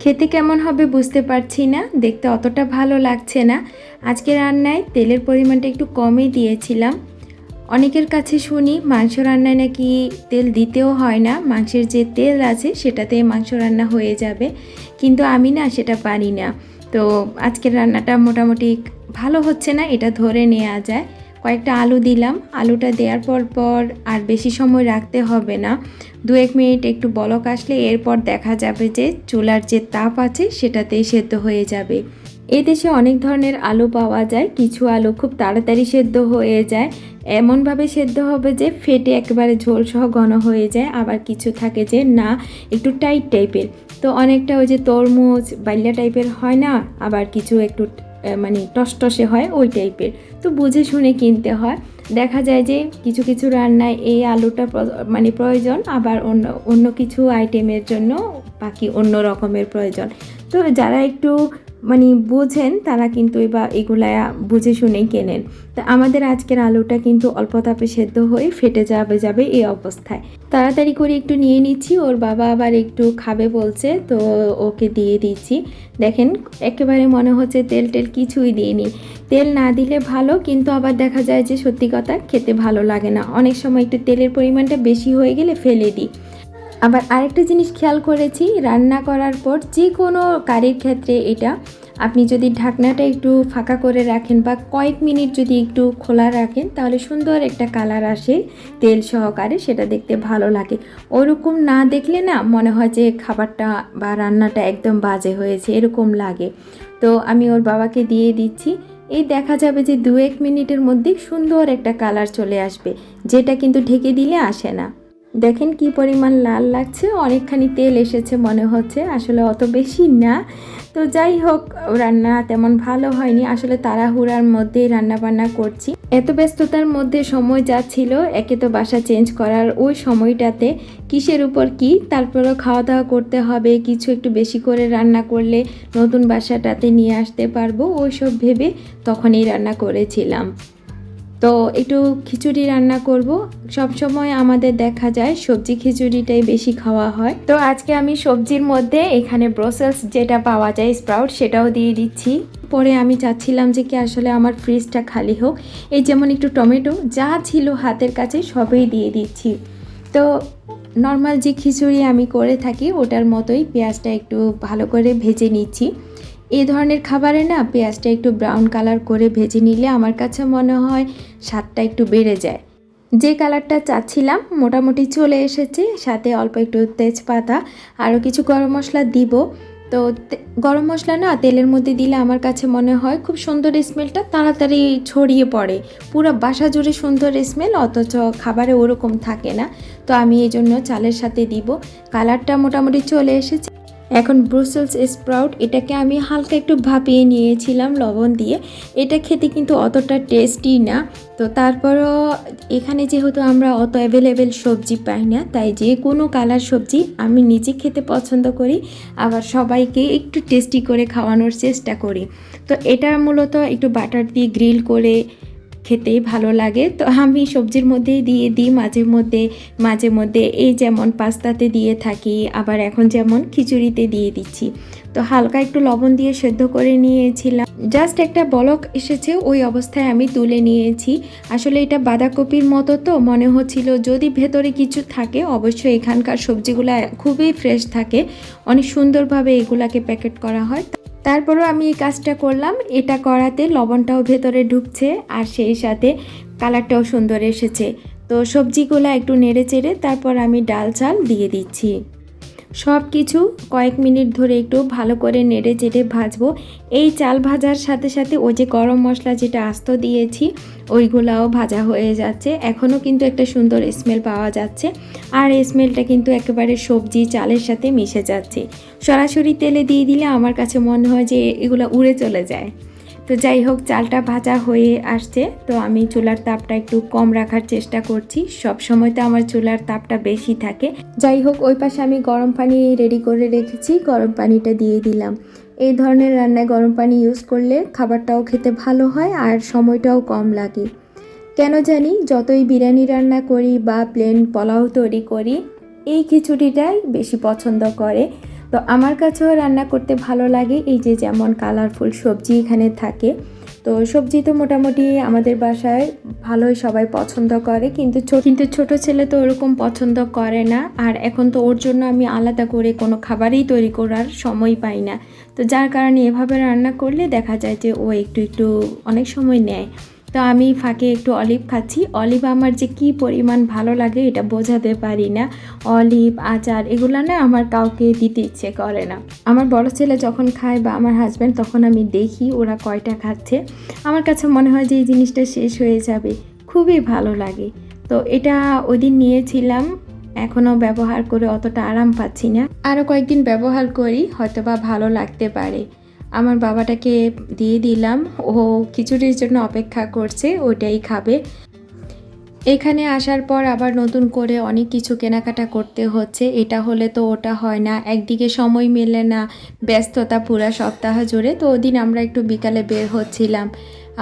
খেতে কেমন হবে বুঝতে পারছি না, দেখতে অতটা ভালো লাগছে না। আজকে রান্নায় তেলের পরিমাণটা একটু কমই দিয়েছিলাম। অনেকের কাছে শুনি মাংস রান্নায় নাকি তেল দিতেও হয় না, মাংসের যে তেল আছে সেটাতে মাংস রান্না হয়ে যাবে, কিন্তু আমি না সেটা পারি না। তো আজকের রান্নাটা মোটামুটি ভালো হচ্ছে না, এটা ধরে নেওয়া যায়। কয়েকটা আলু দিলাম। আলুটা দেওয়ার পর পর আর বেশি সময় রাখতে হবে না। দু এক মিনিট একটু বলক আসলে এরপর দেখা যাবে যে চুলার যে তাপ আছে সেটাতেই সেদ্ধ হয়ে যাবে। এ দেশে অনেক ধরনের আলু পাওয়া যায়। কিছু আলু খুব তাড়াতাড়ি সেদ্ধ হয়ে যায়। এমনভাবে সেদ্ধ হবে যে ফেটে একেবারে ঝোলসহ ঘন হয়ে যায়। আবার কিছু থাকে যে না, একটু টাইট টাইপের। তো অনেকটা ওই যে তরমুজ বাল্যা টাইপের হয় না? আবার কিছু একটু মানে টসটসে হয় ওই টাইপের। তো বুঝে শুনে কিনতে হয়। দেখা যায় যে কিছু কিছু রান্নায় এই আলুটা মানে প্রয়োজন, আবার অন্য অন্য কিছু আইটেমের জন্য বাকি অন্য রকমের প্রয়োজন। তো যারা একটু মানে বোঝেন, তারা কিন্তু বা এগুলা বুঝে শুনেই কেনেন। তো আমাদের আজকের আলুটা কিন্তু অল্প তাপে সেদ্ধ হয়ে ফেটে যাবে যাবে এই অবস্থায়। তাড়াতাড়ি করে একটু নিয়ে নিচ্ছি, ওর বাবা আবার একটু খাবে বলছে, তো ওকে দিয়ে দিচ্ছি। দেখেন, একেবারে মনে হচ্ছে তেল টেল কিছুই দিইনি। তেল না দিলে ভালো, কিন্তু আবার দেখা যায় যে সত্যি কথা, খেতে ভালো লাগে না। অনেক সময় একটু তেলের পরিমাণটা বেশি হয়ে গেলে ফেলে দিই। আবার আরেকটা জিনিস খেয়াল করেছি, রান্না করার পর যে কোনো কারির ক্ষেত্রে এটা, আপনি যদি ঢাকনাটা একটু ফাঁকা করে রাখেন বা কয়েক মিনিট যদি একটু খোলা রাখেন, তাহলে সুন্দর একটা কালার আসে, তেল সহকারে সেটা দেখতে ভালো লাগে। ওরকম না দেখলে না মনে হয় যে খাবারটা বা রান্নাটা একদম বাজে হয়েছে, এরকম লাগে। তো আমি ওর বাবাকে দিয়ে দিচ্ছি, এই দেখা যাবে যে দু এক মিনিটের মধ্যে সুন্দর একটা কালার চলে আসবে, যেটা কিন্তু ঢেকে দিলে আসে না। দেখেন কি পরিমাণ লাল লাগছে, অনেকখানি তেল এসেছে মনে হচ্ছে, আসলে অত বেশি না। তো যাই হোক, রান্না তেমন ভালো হয়নি, আসলে তাড়াহুড়ার মধ্যেই রান্না বান্না করছি। এত ব্যস্ততার মধ্যে সময় যাচ্ছিল, একে তো বাসা চেঞ্জ করার ওই সময়টাতে কিসের উপর কি, তারপরেও খাওয়া দাওয়া করতে হবে, কিছু একটু বেশি করে রান্না করলে নতুন বাসাটাতে নিয়ে আসতে পারব ওই সব ভেবে তখনই রান্না করেছিলাম। তো একটু খিচুড়ি রান্না করব। সব সময় আমাদের দেখা যায় সবজি খিচুড়িটাই বেশি খাওয়া হয়। তো আজকে আমি সবজির মধ্যে এখানে ব্রোসেলস যেটা পাওয়া যায় স্প্রাউট সেটাও দিয়ে দিচ্ছি। পরে আমি চাচ্ছিলাম যে কি আসলে আমার ফ্রিজটা খালি হোক। এই যেমন একটু টমেটো, যা ছিল হাতের কাছে সবই দিয়ে দিচ্ছি। তো নর্মাল যে খিচুড়ি আমি করে থাকি, ওটার মতোই পেঁয়াজটা একটু ভালো করে ভেজে নিচ্ছি। এই ধরনের খাবারে না পেঁয়াজটা একটু ব্রাউন কালার করে ভেজে নিলে আমার কাছে মনে হয় স্বাদটা একটু বেড়ে যায়। যে কালারটা চাচ্ছিলাম মোটামুটি চলে এসেছে, সাথে অল্প একটু তেজপাতা, আরও কিছু গরম মশলা দিব। তো গরম মশলা না তেলের মধ্যে দিলে আমার কাছে মনে হয় খুব সুন্দর স্মেলটা তাড়াতাড়ি ছড়িয়ে পড়ে। পুরো বাসা জুড়ে সুন্দর স্মেল অথচ খাবারে ওরকম থাকে না। তো আমি এই জন্য চালের সাথে দিব। কালারটা মোটামুটি চলে এসেছে। এখন ব্রুসেলস স্প্রাউট এটাকে আমি হালকা একটু ভাপিয়ে নিয়েছিলাম লবণ দিয়ে। এটা খেতে কিন্তু অতটা টেস্টি না। তো তারপরও এখানে যেহেতু আমরা অত অ্যাভেলেবেল সবজি পাই না, তাই যে কোনো কালার সবজি আমি নিজে খেতে পছন্দ করি, আবার সবাইকে একটু টেস্টি করে খাওয়ানোর চেষ্টা করি। তো এটা মূলত একটু বাটার দিয়ে গ্রিল করে খেতেই ভালো লাগে। তো আমি সবজির মধ্যেই দিয়ে দিই, মাঝে মধ্যে মাঝে মধ্যে এই যেমন পাস্তাতে দিয়ে থাকি, আবার এখন যেমন খিচুড়িতে দিয়ে দিচ্ছি। তো হালকা একটু লবণ দিয়ে সেদ্ধ করে নিয়েছিলাম। জাস্ট একটা বলক এসেছে, ওই অবস্থায় আমি তুলে নিয়েছি। আসলে এটা বাঁধাকপির মতো তো, মনে হচ্ছিল যদি ভেতরে কিছু থাকে, অবশ্যই এখানকার সবজিগুলো খুবই ফ্রেশ থাকে। অনেক সুন্দরভাবে এগুলাকে প্যাকেট করা হয়। তারপরও আমি এই কাজটা করলাম। এটা করাতে লবণটাও ভেতরে ঢুকছে আর সেই সাথে কালারটাও সুন্দর এসেছে। তো সবজিগুলো একটু নেড়ে চেড়ে তারপর আমি ডাল, চাল দিয়ে দিচ্ছি। সব কিছু কয়েক মিনিট ধরে একটু ভালো করে নেড়ে চেড়ে ভাজবো। এই চাল ভাজার সাথে সাথে ওই যে গরম মশলা যেটা আস্ত দিয়েছি, ওইগুলাও ভাজা হয়ে যাচ্ছে। এখনও কিন্তু একটা সুন্দর স্মেল পাওয়া যাচ্ছে। আর স্মেলটা কিন্তু একেবারে সবজি, চালের সাথে মিশে যাচ্ছে। সরাসরি তেলে দিয়ে দিলে আমার কাছে মনে হয় যে এগুলো উড়ে চলে যায়। তো যাই হোক, চালটা ভাজা হয়ে আসছে। তো আমি চুলার তাপটা একটু কম রাখার চেষ্টা করছি। সব সময় তো আমার চুলার তাপটা বেশি থাকে। যাই হোক, ওই পাশে আমি গরম পানি রেডি করে রেখেছি। গরম পানিটা দিয়ে দিলাম। এই ধরনের রান্নায় গরম পানি ইউজ করলে খাবারটাও খেতে ভালো হয় আর সময়টাও কম লাগে। কেন জানি, যতই বিরিয়ানি রান্না করি বা প্লেন পোলাও তৈরি করি, এই খিচুড়িটাই বেশি পছন্দ করে। তো আমার কাছেও রান্না করতে ভালো লাগে এই যে যেমন কালারফুল সবজি এখানে থাকে। তো সবজি তো মোটামুটি আমাদের বাসায় ভালোই সবাই পছন্দ করে, কিন্তু কিন্তু ছোট ছেলে তো ওরকম পছন্দ করে না। আর এখন তো ওর জন্য আমি আলাদা করে কোনো খাবারই তৈরি করার সময় পাই না। তো যার কারণে এভাবে রান্না করলে দেখা যায় যে ও একটু একটু অনেক সময় নেয়। তো আমি ফাঁকে একটু অলিভ খাচ্ছি। অলিভ আমার যে কি পরিমাণ ভালো লাগে এটা বোঝাতে পারি না। অলিভ, আচার এগুলো না আমার কাউকে দিতে ইচ্ছে করে না। আমার বড় ছেলে যখন খায় বা আমার হাজব্যান্ড তখন আমি দেখি ওরা কয়টা খাচ্ছে। আমার কাছে মনে হয় যে এই জিনিসটা শেষ হয়ে যাবে। খুবই ভালো লাগে। তো এটা ওই দিন নিয়েছিলাম। এখনও ব্যবহার করে অতটা আরাম পাচ্ছি না। আরও কয়েকদিন ব্যবহার করি হয়তো বা ভালো লাগতে পারে। আমার বাবাটাকে দিয়ে দিলাম। ও খিচুড়ির জন্য অপেক্ষা করছে, ওইটাই খাবে। এখানে আসার পর আবার নতুন করে অনেক কিছু কেনাকাটা করতে হচ্ছে। এটা হলে তো ওটা হয় না। একদিকে সময় মেলে না, ব্যস্ততা পুরা সপ্তাহ জুড়ে। তো ওদিন আমরা একটু বিকালে বের হচ্ছিলাম।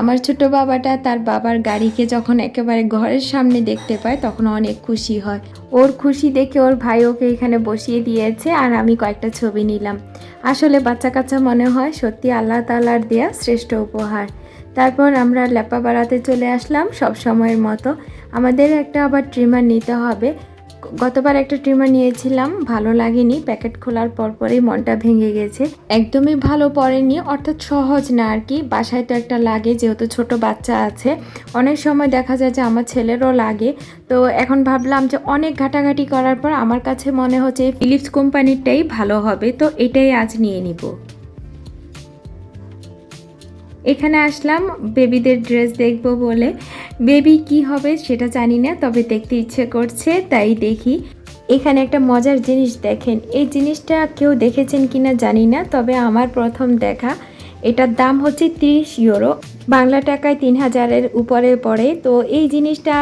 আমার ছোট বাবাটা তার বাবার গাড়িকে যখন একেবারে ঘরের সামনে দেখতে পায়, তখন অনেক খুশি হয়। ওর খুশি দেখে ওর ভাই ওকে এখানে বসিয়ে দিয়েছে আর আমি কয়েকটা ছবি নিলাম। আসলে বাচ্চা কাচ্চা মনে হয় সত্যি আল্লাহ তালার দেয়া শ্রেষ্ঠ উপহার। তারপর আমরা লেপা বাড়াতে চলে আসলাম সব সময়ের মতো। আমাদের একটা আবার ট্রিমার নিতে হবে। গতবার একটা ট্রিমার নিয়েছিলাম, ভালো লাগেনি, প্যাকেট খোলার পর পরেই মনটা ভেঙে গেছে। একদমই ভালো পড়েনি, অর্থাৎ সহজ না আর কি, বাসায় তো একটা লাগে, যেহেতু ছোট বাচ্চা আছে। অনেক সময় দেখা যায় যে আমার ছেলেরও লাগে, তো এখন ভাবলাম যে অনেক ঘাটাঘাটি করার পর আমার কাছে মনে হচ্ছে ফিলিপস কোম্পানিরটাই ভালো হবে, তো এটাই আজ নিয়ে নিব। এখানে আসলাম, বেবিদের ড্রেস দেখব বলে। বেবি কি হবে সেটা জানি না, তবে দেখতে ইচ্ছে করছে, তাই দেখি। এখানে একটা মজার জিনিস দেখেন। এই জিনিসটা কেউ দেখেছেন কিনা জানি না, তবে আমার প্রথম দেখা। এটার দাম হচ্ছে তিরিশ ইউরো। বাংলা টাকায় তিন হাজারের উপরে পড়ে। তো এই জিনিসটা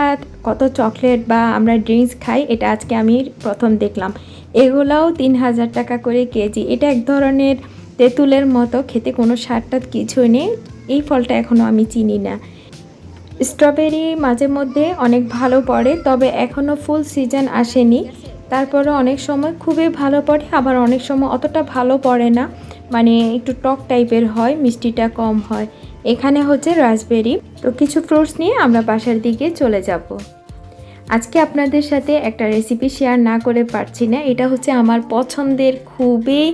কত চকলেট বা আমরা ড্রিঙ্কস খাই, এটা আজকে আমি প্রথম দেখলাম। এগুলাও তিন হাজার টাকা করে কেজি। এটা এক ধরনের তেঁতুলের মতো, খেতে কোনো স্বাদটা কিছুই নেই। এই ফলটা এখনও আমি চিনি না। স্ট্রবেরি মাঝে মধ্যে অনেক ভালো পড়ে, তবে এখনও ফুল সিজন আসেনি। তারপরে অনেক সময় খুবই ভালো পড়ে, আবার অনেক সময় অতটা ভালো পড়ে না। মানে একটু টক টাইপের হয়, মিষ্টিটা কম হয়। এখানে হচ্ছে রাসবেরি। তো কিছু ফ্রুটস নিয়ে আমরা বাসার দিকে চলে যাব। আজকে আপনাদের সাথে একটা রেসিপি শেয়ার না করে পারছি না। এটা হচ্ছে আমার পছন্দের খুবই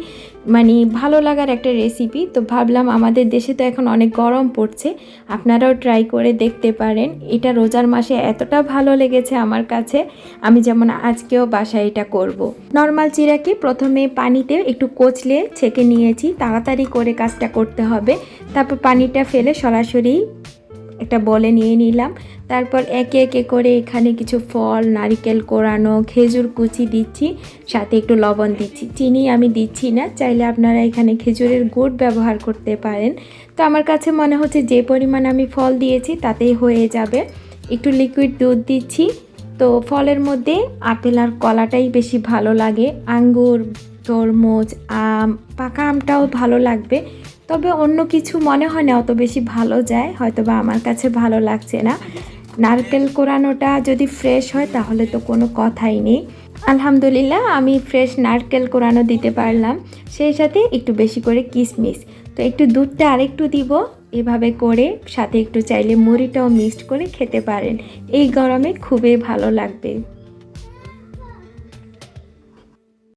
মানে ভালো লাগার একটা রেসিপি তো ভাবলাম আমাদের দেশে তো এখন অনেক গরম পড়ছে, আপনারাও ট্রাই করে দেখতে পারেন। এটা রোজার মাসে এতটা ভালো লেগেছে আমার কাছে, আমি যেমন আজকেও বাসায় এটা করব। নর্মাল চিরাকে প্রথমে পানিতে একটু কচলে ছেঁকে নিয়েছি, তাড়াতাড়ি করে কাজটা করতে হবে। তারপর পানিটা ফেলে সরাসরি একটা বলে নিয়ে নিলাম। তারপর একে একে করে এখানে কিছু ফল, নারিকেল কোরানো, খেজুর কুচি দিচ্ছি, সাথে একটু লবণ দিচ্ছি। চিনি আমি দিচ্ছি না, চাইলে আপনারা এখানে খেজুরের গুড় ব্যবহার করতে পারেন। তো আমার কাছে মনে হচ্ছে যে পরিমাণ আমি ফল দিয়েছি তাতেই হয়ে যাবে। একটু লিকুইড দুধ দিচ্ছি। তো ফলের মধ্যে আপেল আর কলাটাই বেশি ভালো লাগে। আঙ্গুর, তরমুজ, আম, পাকা আমটাও ভালো লাগবে। তবে অন্য কিছু মনে হয় না, অত বেশি ভালো যায় হয়তো বা আমার কাছে ভালো লাগছে না। নারকেল কোরানোটা যদি ফ্রেশ হয়, তাহলে তো কোনো কথাই নেই। আলহামদুলিল্লাহ, আমি ফ্রেশ নারকেল কোরানো দিতে পারলাম। সেই সাথে একটু বেশি করে কিশমিশ। তো একটু দুধটা আরেকটু দিব, এভাবে করে, সাথে একটু চাইলে মুড়িটাও মিক্সড করে খেতে পারেন। এই গরমে খুবই ভালো লাগবে।